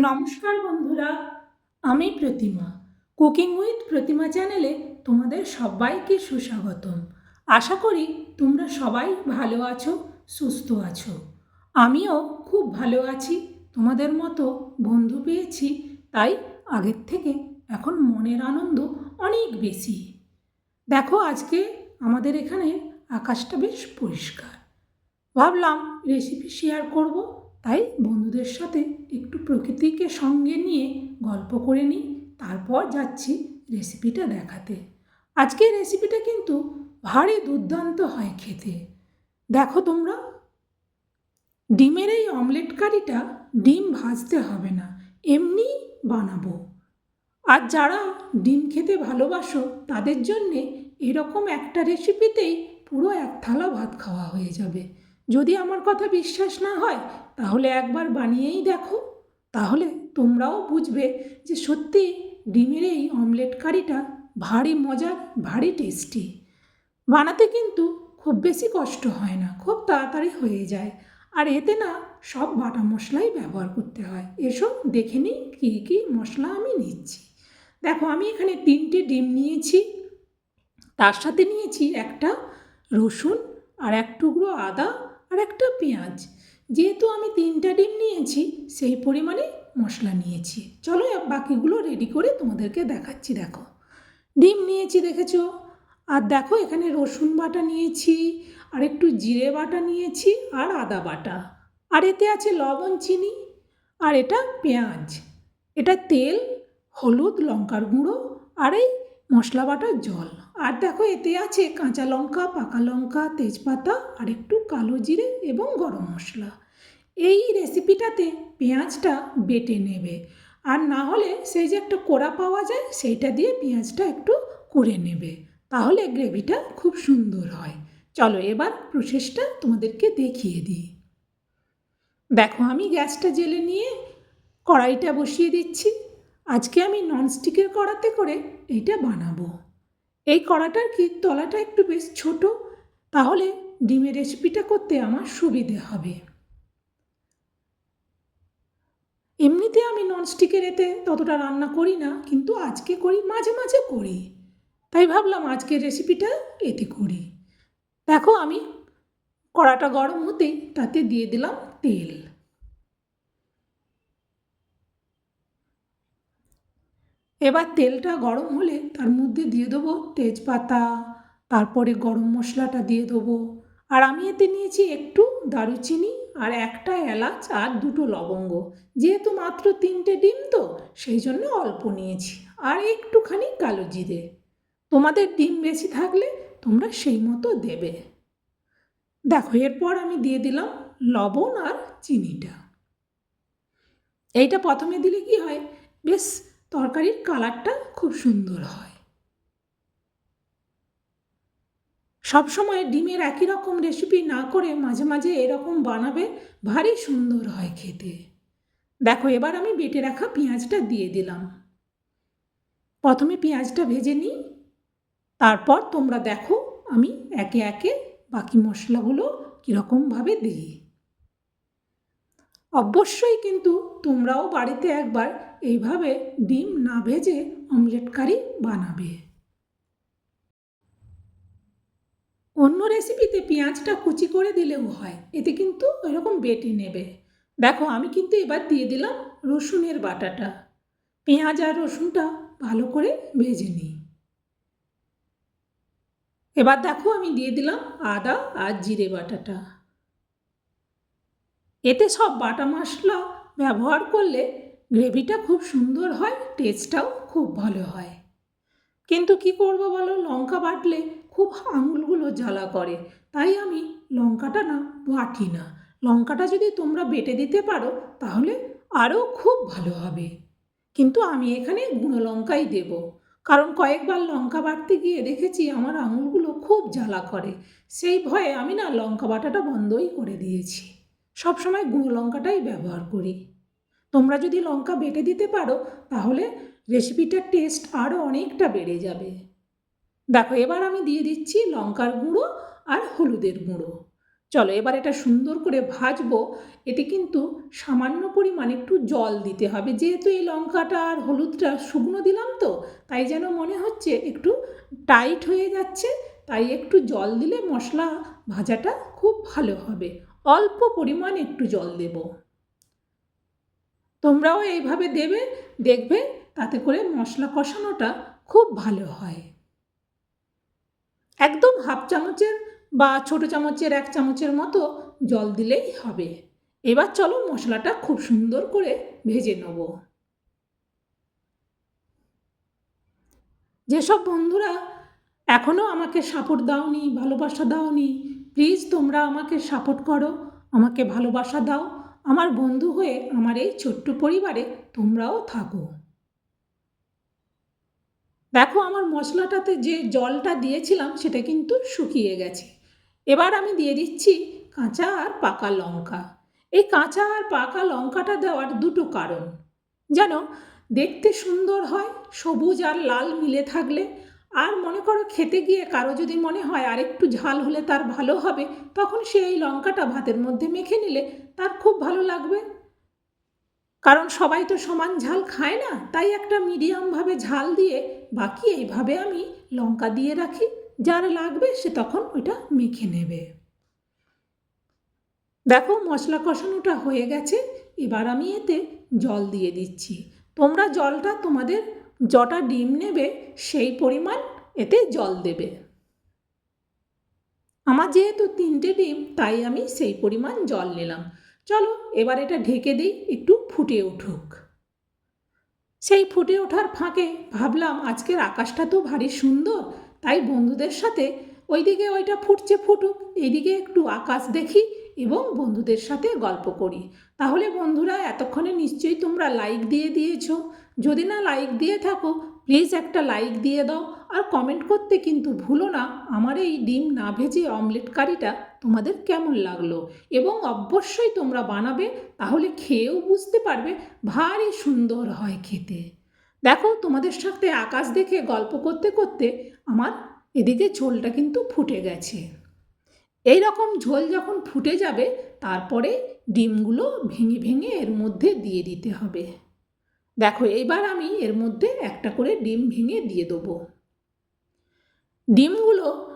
নমস্কার বন্ধুরা, আমি প্রতিমা। কুকিং উইথ প্রতিমা চ্যানেলে তোমাদের সবাইকে সুস্বাগতম। আশা করি তোমরা সবাই ভালো আছো, সুস্থ আছো। আমিও খুব ভালো আছি, তোমাদের মতো বন্ধু পেয়েছি, তাই আগের থেকে এখন মনের আনন্দ অনেক বেশি। দেখো আজকে আমাদের এখানে আকাশটা বেশ পরিষ্কার। ভাবলাম রেসিপি শেয়ার করব। তাই বন্ধুদের সাথে একটু প্রকৃতিকে সঙ্গে নিয়ে গল্প করে নিই, তারপর যাচ্ছি রেসিপিটা দেখাতে। আজকে রেসিপিটা কিন্তু ভারী দুর্দান্ত হয় খেতে। দেখো তোমরা, ডিমের এই অমলেট কারিটা ডিম ভাজতে হবে না, এমনি বানাবো। আর যারা ডিম খেতে ভালোবাসো, তাদের জন্যে এরকম একটা রেসিপিতেই পুরো এক থালা ভাত খাওয়া হয়ে যাবে। যদি আমার কথা বিশ্বাস না হয়, তাহলে একবার বানিয়েই দেখো। তাহলে তোমরাও বুঝবে যে সত্যি ডিমের এই অমলেট কারিটা ভারী মজার, ভারী টেস্টি। বানাতে কিন্তু খুব বেশি কষ্ট হয় না, খুব তাড়াতাড়ি হয়ে যায়। আর এতে না সব বাটা মশলাই ব্যবহার করতে হয়। এসব দেখে নিই কী কী মশলা আমি নিচ্ছি। দেখো, আমি এখানে তিনটে ডিম নিয়েছি। তার সাথে নিয়েছি একটা রসুন আর এক টুকরো আদা। আর একটা পেঁয়াজ। যেহেতু আমি তিনটা ডিম নিয়েছি, সেই পরিমাণে মশলা নিয়েছি। চলো বাকিগুলো রেডি করে তোমাদেরকে দেখাচ্ছি, দেখো। ডিম নিয়েছি, দেখেছ? আর দেখো, এখানে রসুন বাটা নিয়েছি, আর একটু জিরে বাটা নিয়েছি, আর আদা বাটা। আর এতে আছে লবণ, চিনি, আর এটা পেঁয়াজ। এটা তেল, হলুদ, লঙ্কার গুঁড়ো, আর এই মশলা বাটার জল। আর দেখো, এতে আছে কাঁচা লঙ্কা, পাকা লঙ্কা, তেজপাতা, আর একটু কালো জিরে এবং গরম মশলা। এই রেসিপিটাতে পেঁয়াজটা বেটে নেবে। আর না হলে সেই যে একটা কোড়া পাওয়া যায়, সেইটা দিয়ে পেঁয়াজটা একটু করে নেবে। তাহলে গ্রেভিটা খুব সুন্দর হয়। চলো এবার প্রসেসটা তোমাদেরকে দেখিয়ে দিই। দেখো, আমি গ্যাসটা জেলে নিয়ে কড়াইটা বসিয়ে দিচ্ছি। আজকে আমি ননস্টিকের কড়াতে করে এইটা বানাবো। এই কড়াটার কি তলাটা একটু বেশ ছোট? তাহলে ডিমের রেসিপিটা করতে আমার সুবিধে হবে। এমনিতে আমি ননস্টিকের এতে ততটা রান্না করি না, কিন্তু আজকে করি, মাঝে মাঝে করি। তাই ভাবলাম আজকের রেসিপিটা এতে করি। দেখো আমি কড়াটা গরম হতেই তাতে দিয়ে দিলাম তেল। এবার তেলটা গরম হলে তার মধ্যে দিয়ে দেবো তেজপাতা, তারপরে গরম মশলাটা দিয়ে দেবো। আর আমি এতে নিয়েছি একটু দারুচিনি আর একটা এলাচ আর দুটো লবঙ্গ। যেহেতু মাত্র তিনটে ডিম তো, সেই জন্য অল্প নিয়েছি। আর একটুখানি কালো জিরে। তোমাদের ডিম বেশি থাকলে তোমরা সেই মতো দেবে। দেখো, এরপর আমি দিয়ে দিলাম লবণ আর চিনিটা। এইটা প্রথমে দিলে কি হয়? বেশ তরকারির কালারটা খুব সুন্দর হয়। সবসময় ডিমের একই রকম রেসিপি না করে মাঝে মাঝে এরকম বানাবে ভারী সুন্দর হয় খেতে। দেখো, এবার আমি বেটে রাখা পেঁয়াজটা দিয়ে দিলাম। প্রথমে পেঁয়াজটা ভেজে নিই। তারপর তোমরা দেখো আমি একে একে বাকি মশলাগুলো কীরকমভাবে দিই। অবশ্যই কিন্তু তোমরাও বাড়িতে একবার এইভাবে ডিম না ভেজে অমলেট কারি বানাবে। অন্য রেসিপিতে পেঁয়াজটা কুচি করে দিলেও হয়, এতে কিন্তু ওইরকম বেটে নেবে। দেখো, আমি কিন্তু এবার দিয়ে দিলাম রসুনের বাটাটা। পেঁয়াজ আর রসুনটা ভালো করে ভেজে নিই। এবার দেখো, আমি দিয়ে দিলাম আদা আর জিরে বাটাটা। এতে সব বাটা মশলা ব্যবহার করলে গ্রেভিটা খুব সুন্দর হয় টেস্টটাও খুব ভালো হয়। কিন্তু কি করব বলো? লঙ্কা বাটলে খুব আঙুলগুলো জ্বালা করে, তাই আমি লঙ্কাটা না বাটি না। লঙ্কাটা যদি তোমরা বেটে দিতে পারো, তাহলে আরও খুব ভালো হবে। কিন্তু আমি এখানে গুঁড়ো লঙ্কাই দেব। কারণ কয়েকবার লঙ্কা বাটতে গিয়ে দেখেছি আমার আঙুলগুলো খুব জ্বালা করে। সেই ভয়ে আমি না লঙ্কা বাটাটা বন্ধই করে দিয়েছি। সবসময় গুঁড়ো লঙ্কাটাই ব্যবহার করি। তোমরা যদি লঙ্কা বেটে দিতে পারো, তাহলে রেসিপিটার টেস্ট আরও অনেকটা বেড়ে যাবে। দেখো, এবার আমি দিয়ে দিচ্ছি লঙ্কার গুঁড়ো আর হলুদের গুঁড়ো। চলো, এবার এটা সুন্দর করে ভাজবো। এতে কিন্তু সামান্য পরিমাণ একটু জল দিতে হবে। যেহেতু এই লঙ্কাটা আর হলুদটা শুকনো দিলাম তো, তাই যেন মনে হচ্ছে একটু টাইট হয়ে যাচ্ছে, তাই একটু জল দিলে মশলা ভাজাটা খুব ভালো হবে। অল্প পরিমাণ একটু জল দেব। তোমরাও এইভাবে দেবে, দেখবে তাতে করে মশলা কষানোটা খুব ভালো হয়। একদম হাফ চামচের বা ছোট চামচের, এক চামচের মতো জল দিলেই হবে। এবার চলো মশলাটা খুব সুন্দর করে ভেজে নেব। যেসব বন্ধুরা এখনও আমাকে সাপোর্ট দাওনি, ভালোবাসা দাওনি প্লিজ তোমরা আমাকে সাপোর্ট করো, আমাকে ভালোবাসা দাও। আমার বন্ধু হয়ে আমার এই ছোট্ট পরিবারে তোমরাও থাকো। দেখো, আমার মশলাটাতে যে জলটা দিয়েছিলাম, সেটা কিন্তু শুকিয়ে গেছে। এবার আমি দিয়ে দিচ্ছি কাঁচা আর পাকা লঙ্কা। এই কাঁচা আর পাকা লঙ্কাটা দেওয়ার দুটো কারণ। যেন দেখতে সুন্দর হয়, সবুজ আর লাল মিলে থাকলে। আর মনে করো খেতে গিয়ে কারও যদি মনে হয় আর একটু ঝাল হলে তার ভালো হবে, তখন সে এই লঙ্কাটা ভাতের মধ্যে মেখে নিলে তার খুব ভালো লাগবে। কারণ সবাই তো সমান ঝাল খায় না, তাই একটা মিডিয়ামভাবে ঝাল দিয়ে বাকি এইভাবে আমি লঙ্কা দিয়ে রাখি, যার লাগবে সে তখন ওইটা মেখে নেবে। দেখো মশলা কষানোটা হয়ে গেছে, এবার আমি এতে জল দিয়ে দিচ্ছি। তোমরা জলটা তোমাদের যটা ডিম নেবে সেই পরিমাণ এতে জল দেবে। আমার যেহেতু তিনটে ডিম, তাই আমি সেই পরিমাণ জল নিলাম। চলো, এবার এটা ঢেকে দিই, একটু ফুটে উঠুক। সেই ফুটে ওঠার ফাঁকে ভাবলাম, আজকের আকাশটা তো ভারী সুন্দর, তাই বন্ধুদের সাথে ওইদিকে ওইটা ফুটছে ফুটুক, এইদিকে একটু আকাশ দেখি এবং বন্ধুদের সাথে গল্প করি। তাহলে বন্ধুরা, এতক্ষণে নিশ্চয়ই তোমরা লাইক দিয়ে দিয়েছ। যদি না লাইক দিয়ে থাকো প্লিজ একটা লাইক দিয়ে দাও। আর কমেন্ট করতে কিন্তু ভুলো না, আমার এই ডিম না ভেজে অমলেট কারিটা তোমাদের কেমন লাগল? এবং অবশ্যই তোমরা বানাবে, তাহলে খেয়েও বুঝতে পারবে, ভারী সুন্দর হয় খেতে। দেখো, তোমাদের সাথে আকাশ দেখে গল্প করতে করতে আমার এদিকে ঝোলটা কিন্তু ফুটে গেছে। এই রকম ঝোল যখন ফুটে যাবে, তারপরে ডিমগুলো ভেঙে ভেঙে এর মধ্যে দিয়ে দিতে হবে। দেখো, এইবার আমি এর মধ্যে একটা করে ডিম ভেঙে দিয়ে দেবো। ডিমগুলো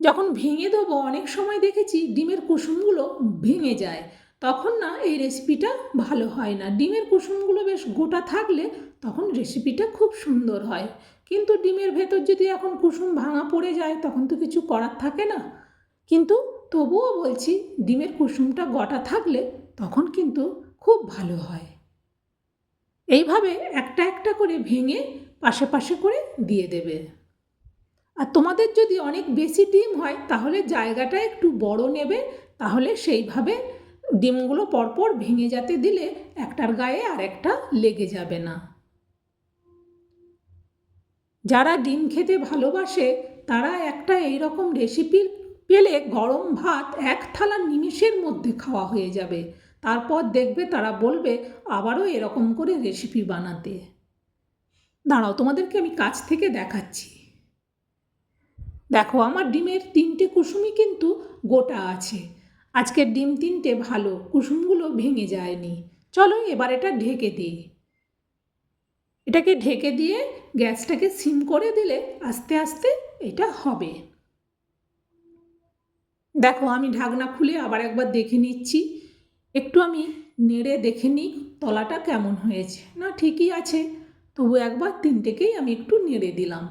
যখন ভেঙে দেবো, অনেক সময় দেখেছি ডিমের কুসুমগুলো ভেঙে যায়। তখন না, এই রেসিপিটা ভালো হয় না। ডিমের কুসুমগুলো বেশ গোটা থাকলে তখন রেসিপিটা খুব সুন্দর হয়। কিন্তু ডিমের ভেতর যদি এখন কুসুম ভাঙা পড়ে যায়, তখন তো কিছু করার থাকে না। কিন্তু তবুও বলছি, ডিমের কুসুমটা গোটা থাকলে তখন কিন্তু খুব ভালো হয়। এইভাবে একটা একটা করে ভেঙে পাশে পাশে করে দিয়ে দেবে। আর তোমাদের যদি অনেক বেশি ডিম হয়, তাহলে জায়গাটা একটু বড় নেবে, তাহলে সেইভাবে ডিমগুলো পরপর ভেঙে যাতে দিলে একটার গায়ে আর একটা লেগে যাবে না। যারা ডিম খেতে ভালোবাসে, তারা একটা এইরকম রেসিপি পেলে গরম ভাত এক থালা নিমিষের মধ্যে খাওয়া হয়ে যাবে। তারপর দেখবে তারা বলবে, আবারও এরকম করে রেসিপি বানাতে। দাঁড়াও, তোমাদেরকে আমি কাছ থেকে দেখাচ্ছি। দেখো, আমার ডিমের তিনটে কুসুমই কিন্তু গোটা আছে। আজকের ডিম তিনটে ভালো, কুসুমগুলো ভেঙে যায়নি। চলো এবার এটা ঢেকে দিই। এটাকে ঢেকে দিয়ে গ্যাসটাকে সিম করে দিলে আস্তে আস্তে এটা হবে। দেখো, আমি ঢাকনা খুলে আবার একবার দেখে নিচ্ছি। একটু আমি নেড়ে দেখে নিই তলাটা কেমন হয়েছে। না, ঠিকই আছে। তবু একবার তিনটেকেই আমি একটু নেড়ে দিলাম।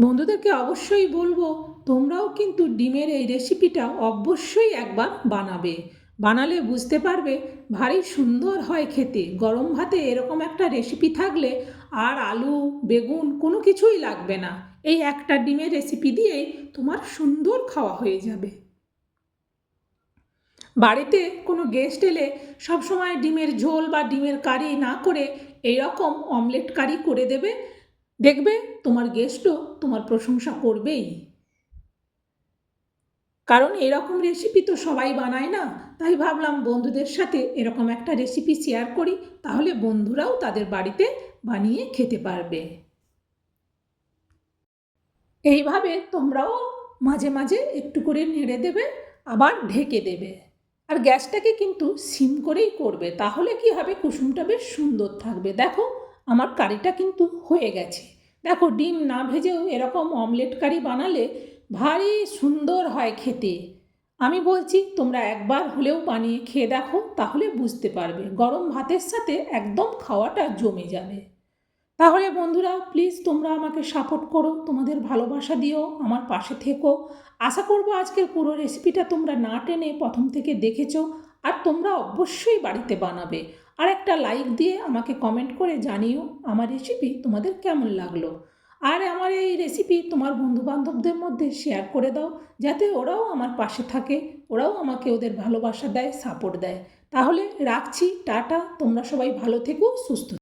বন্ধুদেরকে অবশ্যই বলব, তোমরাও কিন্তু ডিমের এই রেসিপিটা অবশ্যই একবার বানাবে। বানালে বুঝতে পারবে ভারী সুন্দর হয় খেতে। গরম ভাতে এরকম একটা রেসিপি থাকলে আর আলু, বেগুন কোনো কিছুই লাগবে না। এই একটা ডিমের রেসিপি দিয়েই তোমার সুন্দর খাওয়া হয়ে যাবে। বাড়িতে কোনো গেস্ট এলে সবসময় ডিমের ঝোল বা ডিমের কারি না করে এইরকম অমলেট কারি করে দেবে। দেখবে তোমার গেস্টও তোমার প্রশংসা করবেই। কারণ এরকম রেসিপি তো সবাই বানায় না। তাই ভাবলাম বন্ধুদের সাথে এরকম একটা রেসিপি শেয়ার করি, তাহলে বন্ধুরাও তাদের বাড়িতে বানিয়ে খেতে পারবে। এইভাবে তোমরাও মাঝে মাঝে একটু করে নেড়ে দেবে, আবার ঢেকে দেবে। আর গ্যাসটাকে কিন্তু সিম করেই করবে, তাহলে কি হবে? কুসুমটা বেশ সুন্দর থাকবে। দেখো, আমার কারিটা কিন্তু হয়ে গেছে। দেখো, ডিম না ভেজেও এরকম অমলেট কারি বানালে ভারী সুন্দর হয় খেতে। আমি বলছি, তোমরা একবার হলেও বানিয়ে খেয়ে দেখো, তাহলে বুঝতে পারবে। গরম ভাতের সাথে একদম খাওয়াটা জমে যাবে। তাহলে বন্ধুরা প্লিজ তোমরা আমাকে সাপোর্ট করো, তোমাদের ভালোবাসা দিও, আমার পাশে থেকো। আশা করব আজকের পুরো রেসিপিটা তোমরা না টেনে প্রথম থেকে দেখেছ, আর তোমরা অবশ্যই বাড়িতে বানাবে। আর একটা লাইক দিয়ে আমাকে কমেন্ট করে জানিও, আমার রেসিপি তোমাদের কেমন লাগল। আর আমার এই রেসিপি তোমার বন্ধুবান্ধবদের মধ্যে শেয়ার করে দাও, যাতে ওরাও আমার পাশে থাকে, ওরাও আমাকে ওদের ভালোবাসা দেয় সাপোর্ট দেয়। তাহলে রাখছি, টাটা, তোমরা সবাই ভালো থেকো, সুস্থ